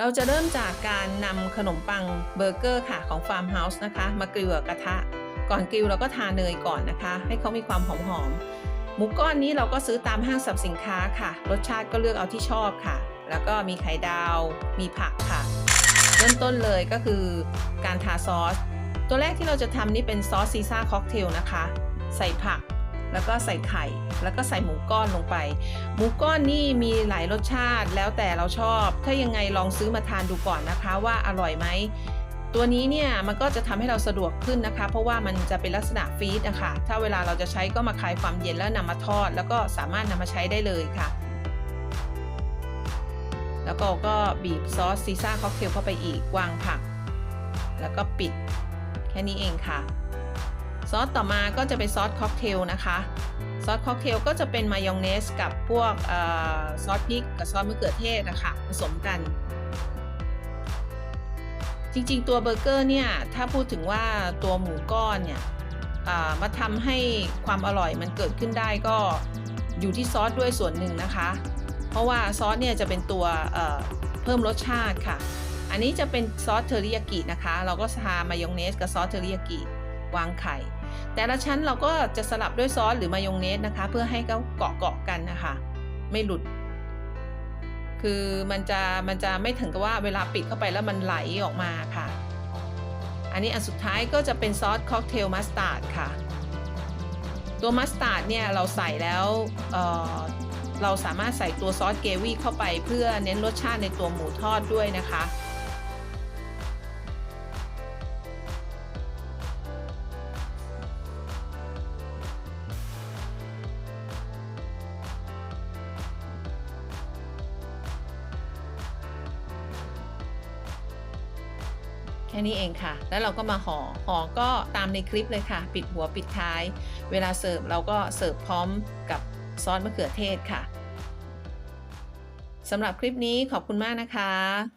เราจะเริ่มจากการนำขนมปังเบอร์เกอร์ค่ะของฟาร์มเฮาส์นะคะ มากริลกับกระทะ ก่อนกริลเราก็ทาเนยก่อนนะคะ ให้เขามีความหอมๆหมูก้อนนี้เราก็ซื้อตามห้างสรรพสินค้าค่ะ รสชาติก็เลือกเอาที่ชอบค่ะ แล้วก็มีไข่ดาว มีผักค่ะ เริ่มต้นเลยก็คือการทาซอส ตัวแรกที่เราจะทำนี่เป็นซอสซีซ่าค็อกเทลนะคะ ใส่ผัก แล้วก็ใส่ไข่ แล้วก็ใส่หมูก้อนลงไป หมูก้อนนี่มีหลายรสชาติแล้วแต่เราชอบ ถ้ายังไงลองซื้อมาทานดูก่อนนะคะว่าอร่อยไหมตัวนี้เนี่ยมันก็จะทำให้เราสะดวกขึ้นนะคะ เพราะว่ามันจะเป็นลักษณะฟรีดนะคะถ้าเวลาเราจะใช้ก็มาคลายความเย็นแล้วนำมาทอด แล้วก็สามารถนำมาใช้ได้เลยค่ะ แล้วก็ก็บีบซอสซีซ่าค็อกเทลเข้าไปอีกวางผัก แล้วก็ปิดแค่นี้เองค่ะ ซอสต่อมาก็จะเป็นซอสค็อกเทลนะคะซอสค็อกเทลก็จะเป็นมายองเนสกับพวกอซอสพริกกับซอสมะเขือเทศนะคะผสมกัน จริงๆตัวเบอร์เกอร์เนี่ย ถ้าพูดถึงว่าตัวหมูก้อนเนี่ยมาทำให้ความอร่อยมันเกิดขึ้นได้ก็อยู่ที่ซอสด้วยส่วนหนึ่งนะคะ เพราะว่าซอสเนี่ยจะเป็นตัวเพิ่มรสชาติค่ะ อันนี้จะเป็นซอสเทอริยากินะคะ เราก็ทามายองเนสกับซอสเทอริยากิ วางไข่ แต่ละชั้นเราก็จะสลับด้วยซอสหรือมายองเนสนะคะ เพื่อให้เขาเกาะเกาะกันนะคะ ไม่หลุด คือมันจะมันจะไม่ถึงกับว่าเวลาปิดเข้าไปแล้วมันไหลออกมาค่ะ อันนี้อันสุดท้ายก็จะเป็นซอสค็อกเทลมัสตาร์ดค่ะ ตัวมัสตาร์ดเนี่ยเราใส่แล้วเเราสามารถใส่ตัวซอสเกวี่เข้าไปเพื่อเน้นรสชาติในตัวหมูทอดด้วยนะคะ แค่นี้เองค่ะ แล้วเราก็มาห่อห่อก็ตามในคลิปเลยค่ะ ปิดหัวปิดท้าย เวลาเสิร์ฟเราก็เสิร์ฟพร้อมกับซอสมะเขือเทศค่ะสำหรับคลิปนี้ขอบคุณมากนะคะ